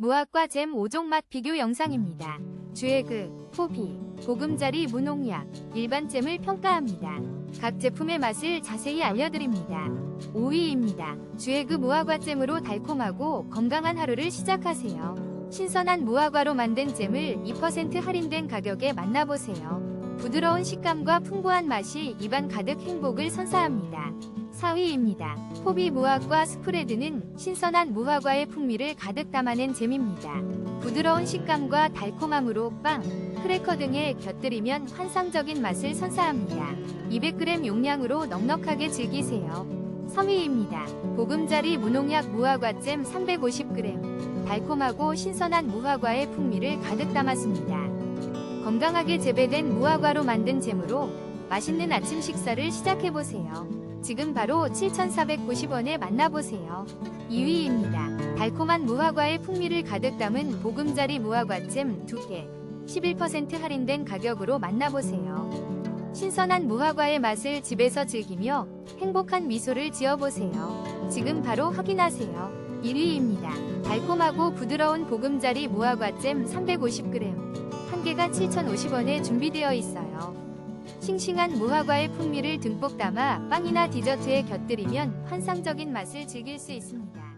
무화과 잼 5종 맛 비교 영상입니다. 주에그, 포비, 보금자리 무농약, 일반 잼을 평가합니다. 각 제품의 맛을 자세히 알려드립니다. 5위입니다. 주에그 무화과 잼으로 달콤하고 건강한 하루를 시작하세요. 신선한 무화과로 만든 잼을 2% 할인된 가격에 만나보세요. 부드러운 식감과 풍부한 맛이 입안 가득 행복을 선사합니다. 4위입니다. 포비 무화과 스프레드는 신선한 무화과의 풍미를 가득 담아낸 잼입니다. 부드러운 식감과 달콤함으로 빵, 크래커 등에 곁들이면 환상적인 맛을 선사합니다. 200g 용량으로 넉넉하게 즐기세요. 3위입니다. 보금자리 무농약 무화과잼 350g. 달콤하고 신선한 무화과의 풍미를 가득 담았습니다. 건강하게 재배된 무화과로 만든 잼으로 맛있는 아침 식사를 시작해보세요. 지금 바로 7,490원에 만나보세요. 2위입니다. 달콤한 무화과의 풍미를 가득 담은 보금자리 무화과잼 2개. 11% 할인된 가격으로 만나보세요. 신선한 무화과의 맛을 집에서 즐기며 행복한 미소를 지어보세요. 지금 바로 확인하세요. 1위입니다. 달콤하고 부드러운 보금자리 무화과잼 350g. 한 개가 7,050원에 준비되어 있어요. 싱싱한 무화과의 풍미를 듬뿍 담아 빵이나 디저트에 곁들이면 환상적인 맛을 즐길 수 있습니다.